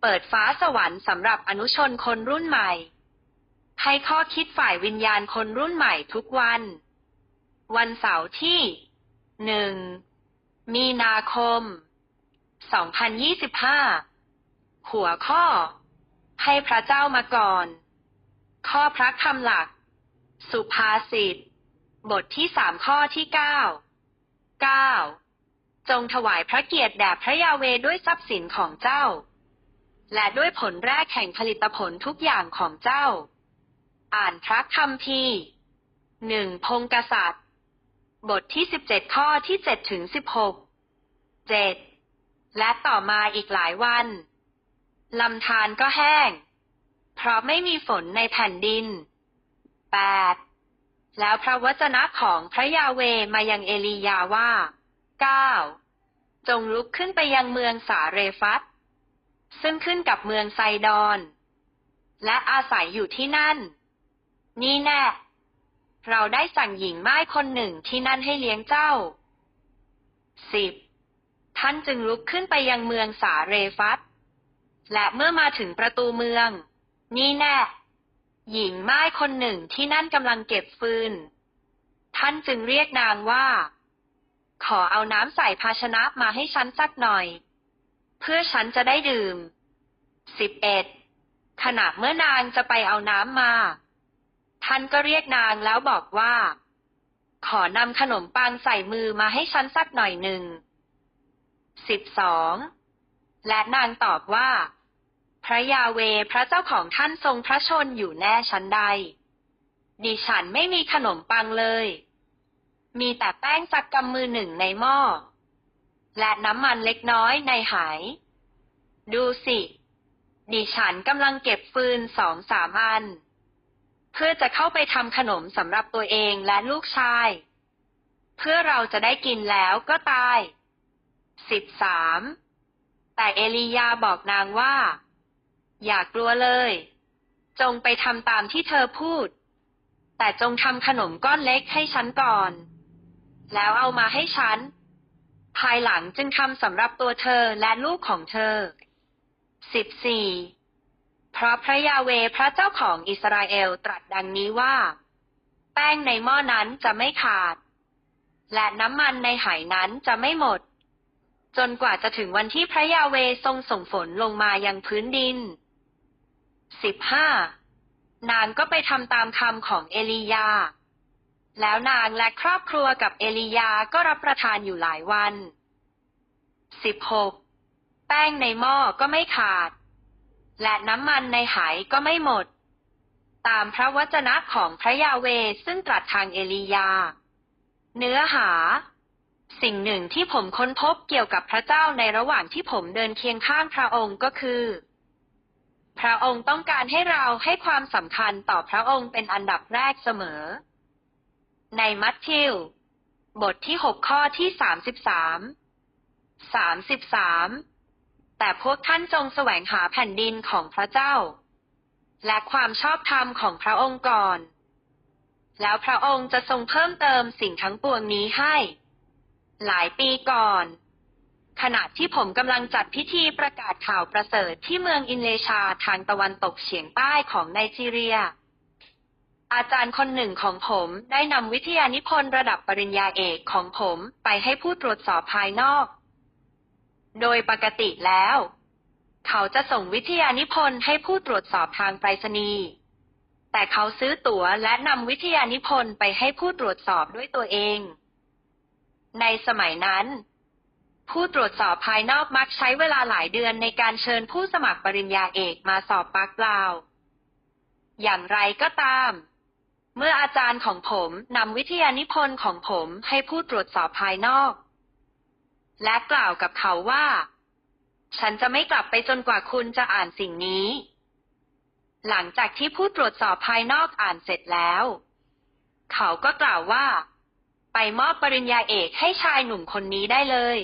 เปิดฟ้าสวรรค์สำหรับอนุชนคนรุ่นใหม่ ให้ข้อคิดฝ่ายวิญญาณคนรุ่นใหม่ทุกวัน วันเสาร์ที่หนึ่งมีนาคม 2025 หัวข้อ ให้พระเจ้ามาก่อน ข้อพระคำหลัก สุภาษิต บทที่สามข้อที่เก้าเก้าจงถวายพระเกียรติแด่พระยาเวด้วยทรัพย์สินของเจ้า และด้วยผลแรกแห่งผลิตผลทุกอย่างของเจ้า อ่านพระคัมภีหนึ่งพงกษัตริย์ บทที่สิบเจ็ดข้อที่เจ็ดถึงสิบหกเจ็ดและต่อมาอีกหลายวันลำธารก็แห้ง เพราะไม่มีฝนในแผ่นดินแปดแล้วพระวจนะของพระยาเวมายังเอลียาว่าเก้าจงลุกขึ้นไปยังเมืองสาเรฟัต ซึ่งขึ้นกับเมืองไซดอน และอาศัยอยู่ที่นั่น นี่แน่ เราได้สั่งหญิงไม้คนหนึ่งที่นั่นให้เลี้ยงเจ้าสิบท่านจึงลุกขึ้นไปยังเมืองสาเรฟัตและเมื่อมาถึงประตูเมือง นี่แน่ หญิงไม้คนหนึ่งที่นั่นกำลังเก็บฟืน ท่านจึงเรียกนางว่า ขอเอาน้ำใส่ภาชนะมาให้ฉันสักหน่อย เพื่อฉันจะได้ดื่มสิบเอ็ดขณะเมื่อนางจะไปเอาน้ำมา ท่านก็เรียกนางแล้วบอกว่า ขอนำขนมปังใส่มือมาให้ฉันสักหน่อยหนึ่งสิบสองและนางตอบว่า พระยาเวพระเจ้าของท่านทรงพระชนอยู่แน่ชั้นใด ดิฉันไม่มีขนมปังเลย มีแต่แป้งสักกำมือหนึ่งในหม้อ และน้ำมันเล็กน้อยในหาย ดูสิ ดิฉันกำลังเก็บฟืนสองสามอัน เพื่อจะเข้าไปทำขนมสำหรับตัวเองและลูกชาย เพื่อเราจะได้กินแล้วก็ตายสิบสามแต่เอลียาบอกนางว่า อย่ากลัวเลย จงไปทำตามที่เธอพูด แต่จงทำขนมก้อนเล็กให้ฉันก่อน แล้วเอามาให้ฉัน ภายหลังจึงทำสำหรับตัวเธอและลูกของเธอสิบสี่เพราะพระยาเวพระเจ้าของอิสราเอลตรัสดังนี้ว่า แป้งในหม้อนั้นจะไม่ขาด และน้ำมันในไหายนั้นจะไม่หมด จนกว่าจะถึงวันที่พระยาเวทรงส่งฝนลงมายังพื้นดินสิบห้านางก็ไปทำตามคำของเอลียา แล้วนางและครอบครัวกับเอลียาก็รับประทานอยู่หลายวันสิบหกแป้งในหม้อก็ไม่ขาด และน้ำมันในไหายก็ไม่หมด ตามพระวจนะของพระยาเวซึ่งตรัสทางเอลียา เนื้อหา สิ่งหนึ่งที่ผมค้นพบเกี่ยวกับพระเจ้าในระหว่างที่ผมเดินเคียงข้างพระองค์ก็คือ พระองค์ต้องการให้เราให้ความสำคัญต่อพระองค์เป็นอันดับแรกเสมอ ในมัทธิว บทที่หกข้อที่สามสิบสามสามสิบสามแต่พวกท่านจงแสวงหาแผ่นดินของพระเจ้า และความชอบธรรมของพระองค์ก่อน แล้วพระองค์จะทรงเพิ่มเติมสิ่งทั้งปวงนี้ให้ หลายปีก่อน ขณะที่ผมกำลังจัดพิธีประกาศข่าวประเสริฐที่เมืองอินเลชาทางตะวันตกเฉียงใต้ของไนจีเรีย อาจารย์คนหนึ่งของผมได้นำวิทยานิพนธ์ระดับปริญญาเอกของผมไปให้ผู้ตรวจสอบภายนอก โดยปกติแล้ว เขาจะส่งวิทยานิพนธ์ให้ผู้ตรวจสอบทางไปรษณีย์แต่เขาซื้อตั๋วและนำวิทยานิพนธ์ไปให้ผู้ตรวจสอบด้วยตัวเอง ในสมัยนั้น ผู้ตรวจสอบภายนอกมักใช้เวลาหลายเดือนในการเชิญผู้สมัครปริญญาเอกมาสอบปากเปล่า อย่างไรก็ตาม เมื่ออาจารย์ของผมนำวิทยานิพนธ์ของผมให้ผู้ตรวจสอบภายนอก และกล่าวกับเขาว่า ฉันจะไม่กลับไปจนกว่าคุณจะอ่านสิ่งนี้ หลังจากที่ผู้ตรวจสอบภายนอกอ่านเสร็จแล้ว เขาก็กล่าวว่า ไปมอบปริญญาเอกให้ชายหนุ่มคนนี้ได้เลย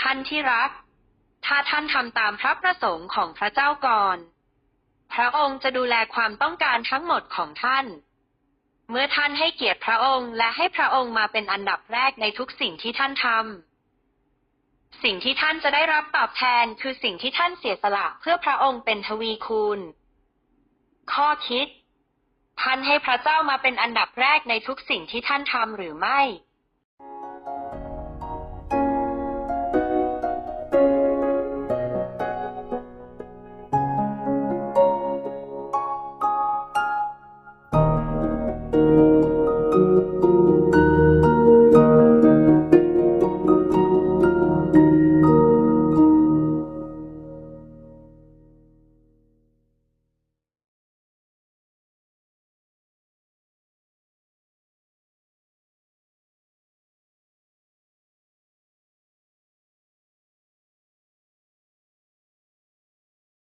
ท่านที่รัก ถ้าท่านทำตามพระประสงค์ของพระเจ้าก่อน พระองค์จะดูแลความต้องการทั้งหมดของท่าน เมื่อท่านให้เกียรติพระองค์และให้พระองค์มาเป็นอันดับแรกในทุกสิ่งที่ท่านทำ สิ่งที่ท่านจะได้รับตอบแทนคือสิ่งที่ท่านเสียสละเพื่อพระองค์เป็นทวีคูณ ข้อคิด ท่านให้พระเจ้ามาเป็นอันดับแรกในทุกสิ่งที่ท่านทำหรือไม่